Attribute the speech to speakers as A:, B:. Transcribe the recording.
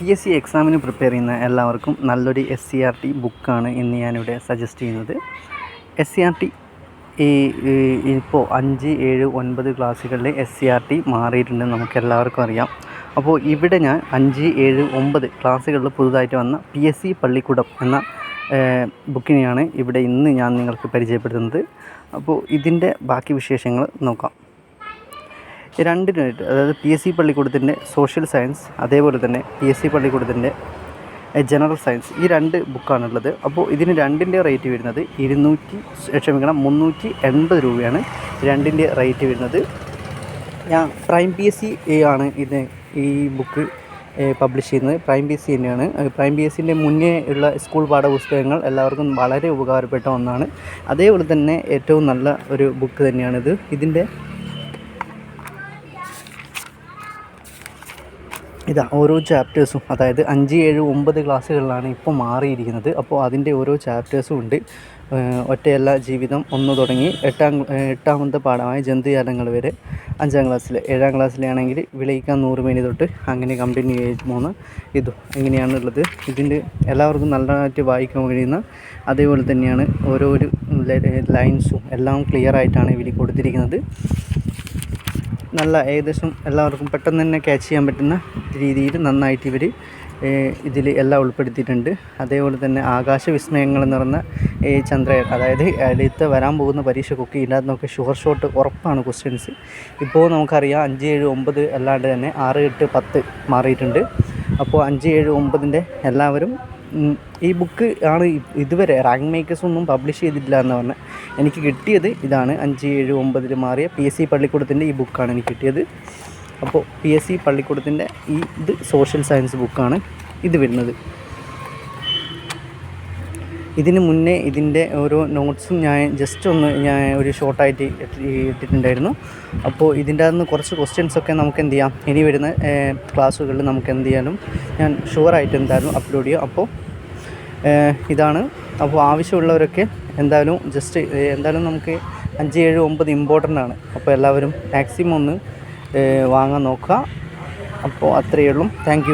A: P S C എക്സാമിന് prepare ചെയ്യുന്ന എല്ലാവർക്കും നല്ലൊരു എസ് സി ആർ ടി ബുക്കാണ് ഇന്ന് ഞാനിവിടെ സജസ്റ്റ് ചെയ്യുന്നത്. എസ് സി ആർ ടി ഈ ഇപ്പോൾ അഞ്ച് ഏഴ് ഒൻപത് ക്ലാസ്സുകളിൽ എസ് സി ആർ ടി മാറിയിട്ടുണ്ടെന്ന് നമുക്ക് എല്ലാവർക്കും അറിയാം. അപ്പോൾ ഇവിടെ ഞാൻ അഞ്ച് ഏഴ് ഒമ്പത് ക്ലാസ്സുകളിൽ പുതുതായിട്ട് വന്ന പി എസ് സി പള്ളിക്കൂടം എന്ന ബുക്കിനെയാണ് ഇവിടെ ഇന്ന് ഞാൻ നിങ്ങൾക്ക് പരിചയപ്പെടുത്തുന്നത്. അപ്പോൾ ഇതിന്റെ ബാക്കി വിശേഷങ്ങൾ നോക്കാം. രണ്ടിനായിട്ട് അതായത് പി എസ് സി പള്ളിക്കൂടത്തിന്റെ സോഷ്യൽ സയൻസ് അതേപോലെ തന്നെ പി എസ് സി പള്ളിക്കൂടത്തിന്റെ ജനറൽ സയൻസ് ഈ രണ്ട് ബുക്കാണുള്ളത് അപ്പോൾ ഇതിന് രണ്ടിന്റെ റേറ്റ് വരുന്നത് ഇരുന്നൂറ്റി ക്ഷമിക്കണം മുന്നൂറ്റി എൺപത് രൂപയാണ് രണ്ടിന്റെ റേറ്റ് വരുന്നത്. ഞാൻ പ്രൈം പി എസ് സി ആണ് ഇത് ഈ ബുക്ക് പബ്ലിഷ് ചെയ്യുന്നത്. പ്രൈം പി എസ് സി തന്നെയാണ്. പ്രൈം പി എസ് സിന്റെ മുന്നേ ഉള്ള സ്കൂൾ പാഠപുസ്തകങ്ങൾ എല്ലാവർക്കും വളരെ ഉപകാരപ്പെട്ട ഒന്നാണ്. അതേപോലെ തന്നെ ഏറ്റവും നല്ല ഒരു ബുക്ക് തന്നെയാണിത്. ഇതിന്റെ ഇതാ ഓരോ ചാപ്റ്റേഴ്സും അതായത് അഞ്ച് ഏഴ് ഒമ്പത് ക്ലാസ്സുകളിലാണ് ഇപ്പോൾ മാറിയിരിക്കുന്നത്. അപ്പോൾ അതിന്റെ ഓരോ ചാപ്റ്റേഴ്സും ഉണ്ട്. ഒറ്റയല്ല ജീവിതം ഒന്ന് തുടങ്ങി എട്ടാം എട്ടാമത്തെ പാഠമായ ജന്തുജാലങ്ങൾ വരെ അഞ്ചാം ക്ലാസ്സിൽ ഏഴാം ക്ലാസ്സിലാണെങ്കിൽ വിളയിക്കാൻ നൂറ് മേനി തൊട്ട് അങ്ങനെ കമ്പനി ചെയ്ത് പോകുന്ന ഇതും ഇങ്ങനെയാണുള്ളത്. ഇതിന്റെ എല്ലാവർക്കും നല്ലതായിട്ട് വായിക്കാൻ കഴിയുന്ന അതേപോലെ തന്നെയാണ് ഓരോരു ലൈൻസും എല്ലാം ക്ലിയർ ആയിട്ടാണ് ഇവർ കൊടുത്തിരിക്കുന്നത്. നല്ല ഏകദേശം എല്ലാവർക്കും പെട്ടെന്ന് തന്നെ ക്യാച്ച് ചെയ്യാൻ പറ്റുന്ന രീതിയിൽ നന്നായിട്ട് ഇവർ ഇതിൽ എല്ലാം ഉൾപ്പെടുത്തിയിട്ടുണ്ട്. അതേപോലെ തന്നെ ആകാശ വിസ്മയങ്ങൾ എന്ന് പറഞ്ഞ ഈ ചന്ദ്രയാൻ അതായത് അടുത്ത് വരാൻ പോകുന്ന പരീക്ഷക്കൊക്കെ ഇതിനകത്ത് നമുക്ക് ഷുവർ ഷോട്ട് ഉറപ്പാണ് ക്വസ്റ്റ്യൻസ് ഇപ്പോൾ നമുക്കറിയാം അഞ്ച് ഏഴ് ഒമ്പത് അല്ലാണ്ട് തന്നെ ആറ് എട്ട് പത്ത് മാറിയിട്ടുണ്ട്. അപ്പോൾ അഞ്ച് ഏഴ് ഒമ്പതിന്റെ എല്ലാവരും ഈ ബുക്ക് ആണ് ഇതുവരെ റാങ്ക് മേക്കേഴ്സ് ഒന്നും പബ്ലിഷ് ചെയ്തിട്ടില്ല എന്ന് പറഞ്ഞാൽ എനിക്ക് കിട്ടിയത് ഇതാണ്. അഞ്ച് ഏഴ് ഒമ്പതിൽ മാറിയ പി എസ് സി പള്ളിക്കൂടത്തിന്റെ ഈ ബുക്കാണ് എനിക്ക് കിട്ടിയത്. അപ്പോൾ പി എസ് സി പള്ളിക്കൂടത്തിന്റെ ഈ ഇത് സോഷ്യൽ സയൻസ് ബുക്കാണ് ഇത് വരുന്നത്. ഇതിന് മുന്നേ ഇതിന്റെ ഓരോ നോട്ട്സും ഞാൻ ജസ്റ്റ് ഒന്ന് ഞാൻ ഒരു ഷോർട്ടായിട്ട് ഇട്ടിട്ടുണ്ടായിരുന്നു. അപ്പോൾ ഇതിന്റെ അകത്ത് കുറച്ച് ക്വസ്റ്റ്യൻസ് ഒക്കെ നമുക്ക് എന്ത് ചെയ്യാം? ഇനി വരുന്ന ക്ലാസ്സുകളിൽ നമുക്ക് എന്ത് ചെയ്യാനും ഞാൻ ഷുവറായിട്ട് എന്തായാലും അപ്ലോഡ് ചെയ്യാം. അപ്പോൾ ഇതാണ്. അപ്പോൾ ആവശ്യമുള്ളവരൊക്കെ എന്തായാലും ജസ്റ്റ് എന്തായാലും നമുക്ക് അഞ്ച് ഏഴ് ഒമ്പത് ഇമ്പോർട്ടന്റ് ആണ്. അപ്പോൾ എല്ലാവരും മാക്സിമം ഒന്ന് വാങ്ങാൻ നോക്കുക. അപ്പോൾ അത്രയേ ഉള്ളൂ. താങ്ക്